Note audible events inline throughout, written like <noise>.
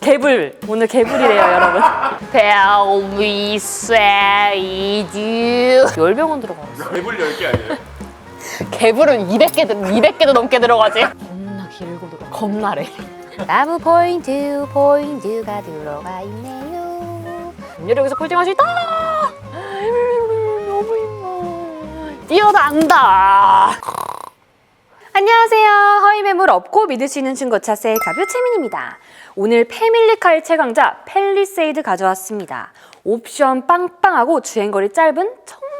개불. 오늘 개불이래요 여러분. <laughs> 벨리세이드 열병원 들어가 있어. 배불 10개 아니에요? <laughs> 개불은 200개 200개도 넘게 들어가지. <laughs> 겁나 길고 들어 겁나래. 나무 포인트 포인트가 들어가 있네요. 여기서 폴딩할 수 있다! 너무 힘들어. 뛰어난다. 안녕하세요. 허위 매물 없고 믿을 수 있는 차세의 가뷰 채민입니다. 오늘 패밀리카의 최강자 펠리세이드 가져왔습니다. 옵션 빵빵하고 주행거리 짧은 정말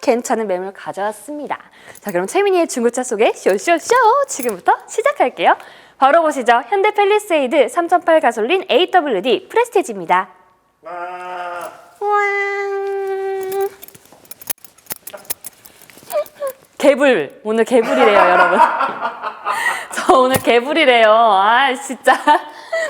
괜찮은 매물 가져왔습니다. 자 그럼 채민이의 중고차 소개 쇼쇼쇼 지금부터 시작할게요. 바로 보시죠. 현대 펠리세이드 3.8 가솔린 AWD 프레스티지입니다. 아, 우왕. 개불 오늘 개불이래요 여러분 <laughs> 저 오늘 개불이래요 아 진짜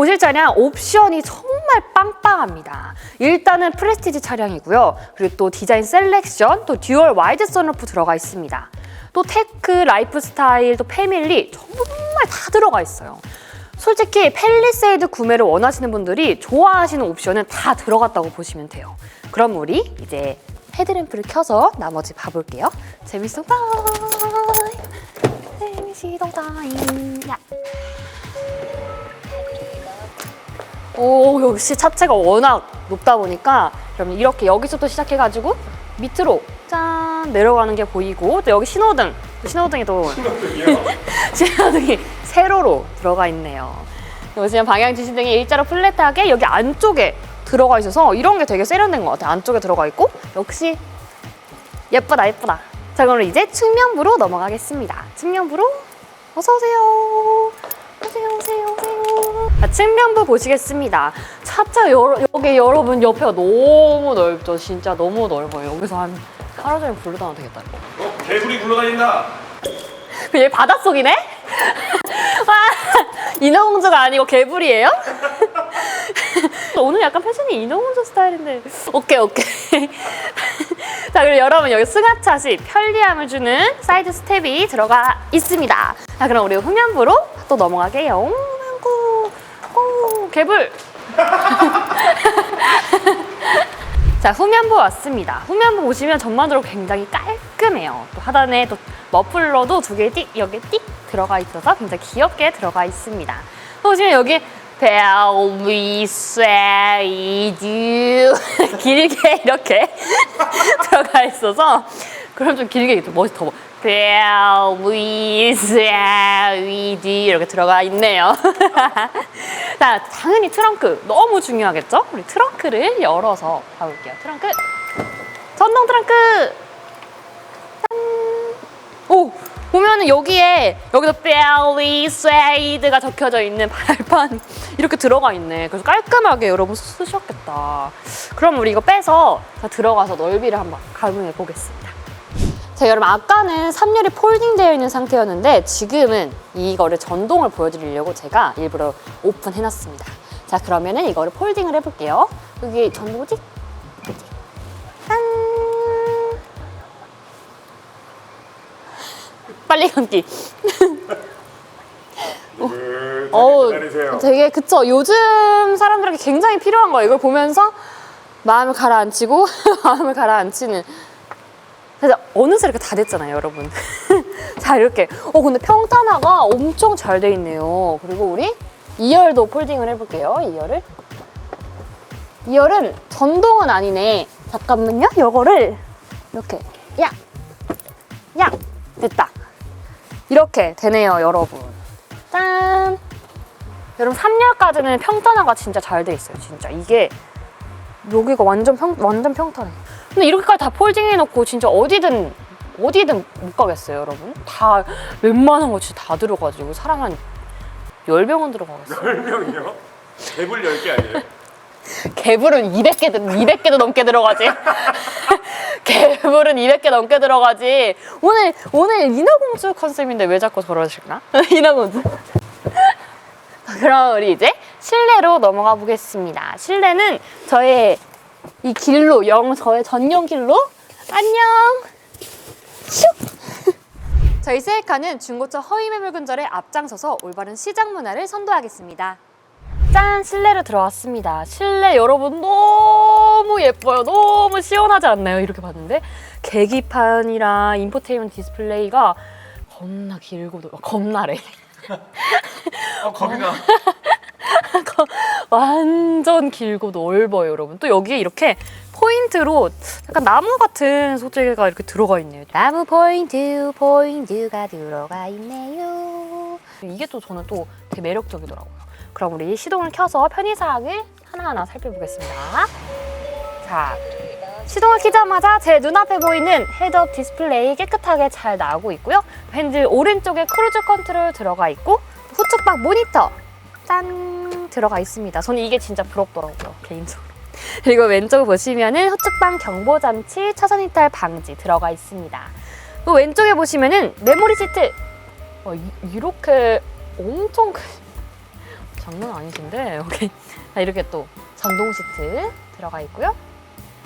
보실 차량 옵션이 정말 빵빵합니다 일단은 프레스티지 차량이고요 그리고 또 디자인 셀렉션 또 듀얼 와이드 선루프 들어가 있습니다 또 테크, 라이프 스타일, 또 패밀리 정말 다 들어가 있어요 솔직히 펠리세이드 구매를 원하시는 분들이 좋아하시는 옵션은 다 들어갔다고 보시면 돼요. 그럼 우리 이제 헤드램프를 켜서 나머지 봐볼게요. 재밌어다. 재밌어다잉. 야. 오 역시 차체가 워낙 높다 보니까 그럼 이렇게 여기서부터 시작해가지고 밑으로 짠 내려가는 게 보이고 또 여기 신호등 신호등이 또 <laughs> 신호등이 세로로 들어가 있네요. 보시면 방향 지시등이 일자로 플랫하게 여기 안쪽에 들어가 있어서 이런 게 되게 세련된 것 같아요. 안쪽에 들어가 있고 역시 예쁘다 예쁘다. 자 그럼 이제 측면부로 넘어가겠습니다. 측면부로 어서 오세요. 오세요 오세요 오세요. 자, 측면부 보시겠습니다. 차차 여러, 여기 여러분 옆에가 너무 넓죠. 진짜 너무 넓어요. 여기서 한 하루 종일 부르다가 되겠다. 어, 개불이 굴러다닌다. <laughs> 얘 바닷속이네? 와, <laughs> 인어공주가 아니고 개불이에요? <laughs> 오늘 약간 패션이 인어공주 스타일인데 오케이 오케이 자 그리고 여러분 여기 승하차 시 편리함을 주는 사이드 스텝이 들어가 있습니다 자 그럼 우리 후면부로 또 넘어가게요 개불 <laughs> 자 후면부 왔습니다. 후면부 보시면 전반적으로 굉장히 깔끔해요. 또 하단에 또 머플러도 두 개 띡 여기 띡 들어가 있어서 굉장히 귀엽게 들어가 있습니다. 또 보시면 여기 벨리세이드 <laughs> 길게 이렇게 <laughs> 들어가 있어서 그럼 좀 길게 멋이 더 벨리세이드 이렇게 들어가 있네요. <laughs> 자, 당연히 트렁크 너무 중요하겠죠? 우리 트렁크를 열어서 봐볼게요. 트렁크 전동 트렁크 짠. 오 보면은 여기에 여기서 벨리세이드가 적혀져 있는 발판 <laughs> 이렇게 들어가 있네. 그래서 깔끔하게 여러분 쓰셨겠다. 그럼 우리 이거 빼서 다 들어가서 넓이를 한번 가늠해 보겠습니다. 자, 여러분 아까는 3열이 폴딩 되어 있는 상태였는데 지금은 이거를 전동을 보여드리려고 제가 일부러 오픈해놨습니다. 자, 그러면은 이거를 폴딩을 해볼게요. 여기 전동지? 짠! 빨리 감기. 어우, 기다리세요. 되게 그쵸. 요즘 사람들에게 굉장히 필요한 거예요. 이걸 보면서 마음을 가라앉히고 <laughs> 마음을 가라앉히는. 그래서 어느새 이렇게 다 됐잖아요, 여러분. <laughs> 자, 이렇게. 어, 근데 평탄화가 엄청 잘 돼 있네요. 그리고 우리 2열도 폴딩을 해볼게요, 2열을. 2열은 전동은 아니네. 잠깐만요. 요거를 이렇게. 야! 야! 됐다. 이렇게 되네요, 여러분. 짠! 여러분 3열까지는 평탄화가 진짜 잘 돼 있어요, 진짜. 이게 여기가 완전 평 완전 평탄해. 근데 이렇게까지 다 폴딩 해 놓고 진짜 어디든 어디든 못 가겠어요, 여러분. 다 웬만한 거 진짜 다 들어가지고 사람 한 10명은 들어가겠어요. 10명이요? 개불 10개 아니에요? <laughs> 개불은 200개, 200개도 넘게 들어가지. <laughs> 개불은 200개 넘게 들어가지. 오늘, 오늘 인어공주 컨셉인데 왜 자꾸 저러실까? 인어공주. <laughs> 그럼 우리 이제 실내로 넘어가 보겠습니다. 실내는 저의 이 길로, 영, 저의 전용 길로. 안녕! 슉! <laughs> 저희 셀카는 중고차 허위 매물 근절에 앞장서서 올바른 시장 문화를 선도하겠습니다. 짠! 실내로 들어왔습니다. 실내 여러분 너무 예뻐요. 너무 시원하지 않나요? 이렇게 봤는데 계기판이랑 인포테인먼트 디스플레이가 겁나 길고 넓- 겁나래. <laughs> 어, 겁나. <laughs> 완전 길고 넓어요, 여러분. 또 여기에 이렇게 포인트로 약간 나무 같은 소재가 이렇게 들어가 있네요. 나무 포인트, 포인트가 들어가 있네요. 이게 또 저는 또 되게 매력적이더라고요. 그럼 우리 시동을 켜서 편의사항을 하나하나 살펴보겠습니다. 자, 시동을 켜자마자 제 눈앞에 보이는 헤드업 디스플레이 깨끗하게 잘 나오고 있고요. 핸들 오른쪽에 크루즈 컨트롤 들어가 있고 후측방 모니터 짠 들어가 있습니다. 저는 이게 진짜 부럽더라고요 개인적으로. 그리고 왼쪽 보시면은 후측방 경보 장치, 차선 이탈 방지 들어가 있습니다. 또 왼쪽에 보시면은 메모리 시트. 어, 이, 이렇게 엄청 큰 장난 아니신데 <laughs> 여기 자, 이렇게 또 전동 시트 들어가 있고요.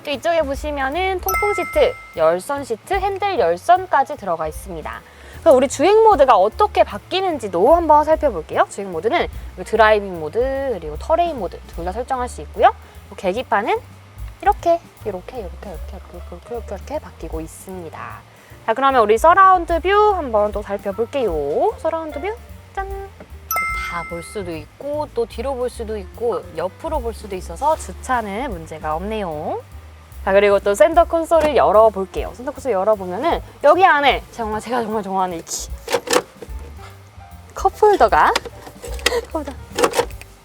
또 이쪽에 보시면은 통풍 시트, 열선 시트, 핸들 열선까지 들어가 있습니다. 그럼 우리 주행 모드가 어떻게 바뀌는지도 한번 살펴볼게요. 주행 모드는 드라이빙 모드 그리고 터레인 모드 둘 다 설정할 수 있고요. 또 계기판은 이렇게 이렇게 이렇게 이렇게 이렇게 이렇게 이렇게, 이렇게 바뀌고 있습니다. 자 그러면 우리 서라운드 뷰 한번 또 살펴볼게요. 서라운드 뷰 짠. 다볼 수도 있고 또 뒤로 볼 수도 있고 옆으로 볼 수도 있어서 주차는 문제가 없네요. 자 그리고 또 센터 콘솔을 열어볼게요. 센터 콘솔 열어보면은 여기 안에 정말 제가 정말 좋아하는 이 키. 컵홀더가 컵홀더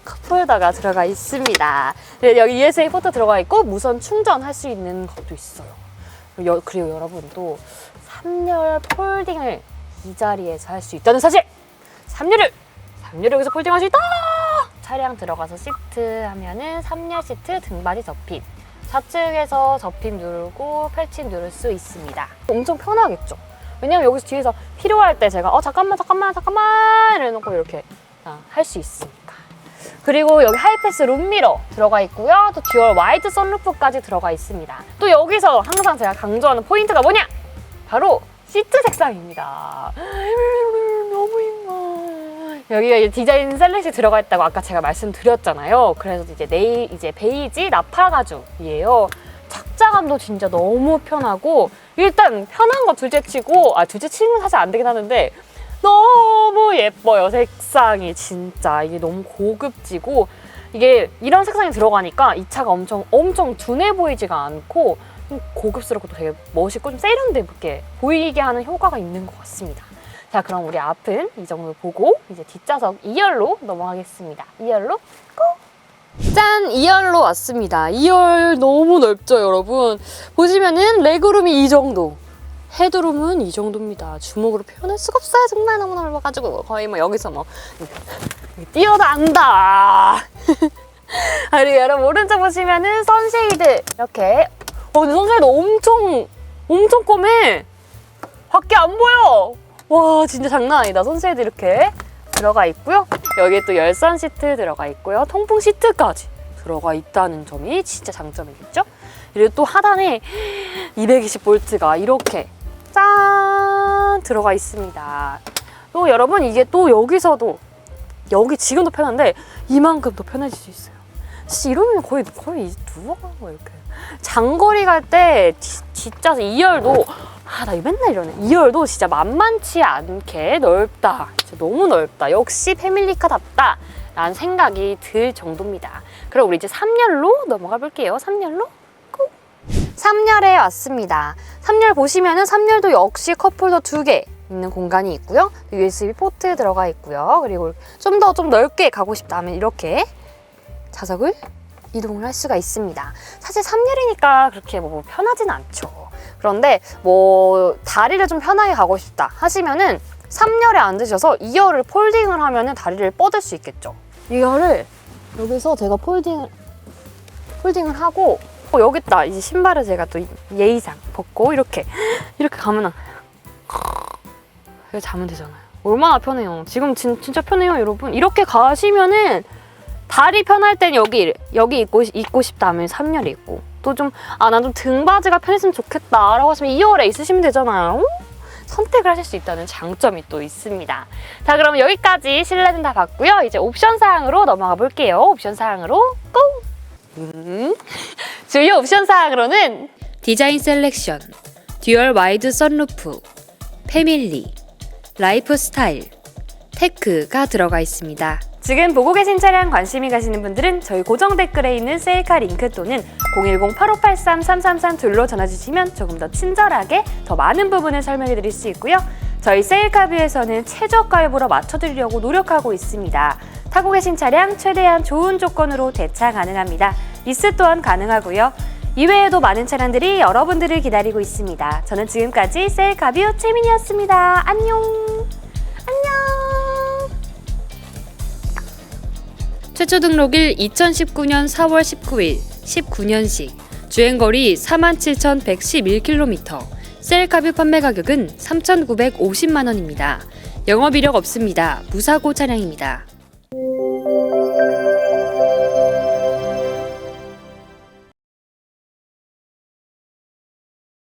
컵홀더가 들어가 있습니다. 여기 USB 포트 들어가 있고 무선 충전할 수 있는 것도 있어요. 그리고, 여- 그리고 여러분 또 3열 폴딩을 이 자리에서 할 수 있다는 사실! 3열을! 3열을 여기서 폴딩할 수 있다! 차량 들어가서 시트 하면은 3열 시트 등받이 접힘. 좌측에서 접힘 누르고 펼침 누를 수 있습니다. 엄청 편하겠죠? 왜냐면 여기서 뒤에서 필요할 때 제가 어 잠깐만 잠깐만 잠깐만 이래놓고 이렇게 할 수 있으니까. 그리고 여기 하이패스 룸미러 들어가 있고요. 또 듀얼 와이드 선루프까지 들어가 있습니다. 또 여기서 항상 제가 강조하는 포인트가 뭐냐? 바로 시트 색상입니다. 여기가 이제 디자인 셀렉이 들어가 있다고 아까 제가 말씀드렸잖아요. 그래서 이제 네일 이제 베이지 나파 가죽이에요. 착장감도 진짜 너무 편하고 일단 편한 거 둘째치고 아 둘째치는 사실 안 되긴 하는데 너무 예뻐요 색상이 진짜 이게 너무 고급지고 이게 이런 색상이 들어가니까 이 차가 엄청 엄청 둔해 보이지가 않고 좀 고급스럽고 또 되게 멋있고 좀 세련되게 보이게 하는 효과가 있는 것 같습니다. 자 그럼 우리 앞은 이 정도 보고 이제 뒷좌석 2열로 넘어가겠습니다. 2열로 고! 짠! 2열로 왔습니다. 2열 너무 넓죠 여러분? 보시면은 레그룸이 이 정도 헤드룸은 이 정도입니다. 주먹으로 표현할 수가 없어요. 정말 너무 넓어가지고 거의 뭐 여기서 뭐 뛰어난다. 아, <laughs> 그리고 여러분 오른쪽 보시면은 선쉐이드 이렇게 어 근데 선쉐이드 엄청 엄청 꼬매 밖에 안 보여 와 진짜 장난 아니다. 선쉐이드 이렇게 들어가 있고요. 여기에 또 열선 시트 들어가 있고요. 통풍 시트까지 들어가 있다는 점이 진짜 장점이겠죠? 그리고 또 하단에 220볼트가 이렇게 짠 들어가 있습니다. 또 여러분 이게 또 여기서도 여기 지금도 편한데 이만큼 더 편해질 수 있어요. 진짜 이러면 거의 거의 누워가는 거 이렇게. 장거리 갈때 뒷좌석 2열도 아 나 맨날 이러네. 2열도 진짜 만만치 않게 넓다. 진짜 너무 넓다. 역시 패밀리카답다. 라는 생각이 들 정도입니다. 그럼 우리 이제 3열로 넘어가 볼게요. 3열로 고! 3열에 왔습니다. 3열 보시면은 3열도 역시 컵홀더 두 개. 있는 공간이 있고요. USB 포트 들어가 있고요. 그리고 좀 더좀 넓게 가고 싶다 하면 이렇게 좌석을 이동을 할 수가 있습니다. 사실 3열이니까 그렇게 뭐 편하진 않죠. 그런데 뭐 다리를 좀 편하게 가고 싶다 하시면은 3열에 앉으셔서 2열을 폴딩을 하면은 다리를 뻗을 수 있겠죠. 2열을 여기서 제가 폴딩을 폴딩을 하고 어, 여기 있다. 이제 신발을 제가 또 예의상 벗고 이렇게 <gasps> 이렇게 가면 이렇게 자면 되잖아요. 얼마나 편해요. 지금 진, 진짜 편해요, 여러분. 이렇게 가시면은 다리 편할 땐 여기 여기 입고 입고 싶다 하면 3열이 있고 또 좀 아 난 좀 등받이가 편했으면 좋겠다 라고 하시면 2열에 있으시면 되잖아요. 선택을 하실 수 있다는 장점이 또 있습니다. 자, 그럼 여기까지 실내는 다 봤고요. 이제 옵션 사항으로 넘어가 볼게요. 옵션 사항으로 고! 음. 주요 옵션 사항으로는 디자인 셀렉션, 듀얼 와이드 선루프, 패밀리, 라이프 스타일, 테크가 들어가 있습니다. 지금 보고 계신 차량 관심이 가시는 분들은 저희 고정 댓글에 있는 셀카 링크 또는 010-8583-3332로 전화 주시면 조금 더 친절하게 더 많은 부분을 설명해 드릴 수 있고요. 저희 셀카뷰에서는 최저가 할부로 맞춰드리려고 노력하고 있습니다. 타고 계신 차량 최대한 좋은 조건으로 대차 가능합니다. 리스 또한 가능하고요. 이외에도 많은 차량들이 여러분들을 기다리고 있습니다. 저는 지금까지 셀카뷰 최민이었습니다. 안녕! 최초 등록일 2019년 4월 19일 19년식 주행거리 47,111km 셀카뷰 판매 가격은 3,950만 원입니다. 영업 이력 없습니다. 무사고 차량입니다.